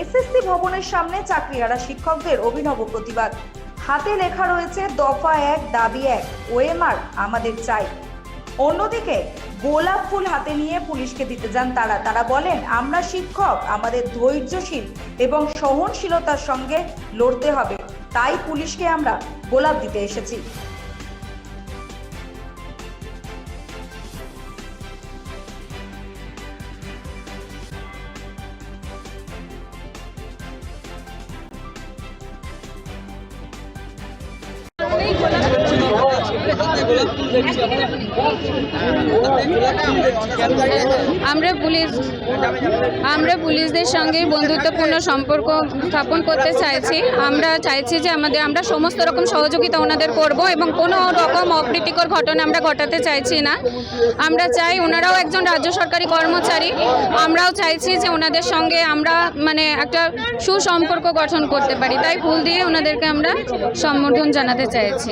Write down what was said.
SSC ভবনের সামনে চাকরিহারা শিক্ষকদের অভিনব প্রতিবাদ। হাতে লেখা রয়েছে, দফা এক, দাবি এক, ওএমআর আমাদের চাই। অন্যদিকে, গোলাপ ফুল হাতে নিয়ে পুলিশকে দিতে যান তারা। তারা বলেন, আমরা শিক্ষক, আমাদের ধৈর্যশীল এবং সহনশীলতার সঙ্গে লড়তে হবে। তাই পুলিশকে আমরা গোলাপ দিতে এসেছি। আমরা পুলিশ, আমরা পুলিশদের সঙ্গে বন্ধুত্বপূর্ণ সম্পর্ক স্থাপন করতে চাইছি। আমরা চাইছি যে আমাদের, আমরা সমস্ত রকম সহযোগিতা ওনাদের করব এবং কোনো রকম অপ্রীতিকর ঘটনা আমরা ঘটাতে চাইছি না। আমরা চাই ওনারাও একজন রাজ্য সরকারি কর্মচারী। আমরাও চাইছি যে ওনাদের সঙ্গে আমরা মানে একটা সুসম্পর্ক গঠন করতে পারি। তাই ফুল দিয়ে ওনাদেরকে আমরা সম্বোধন জানাতে চাইছি।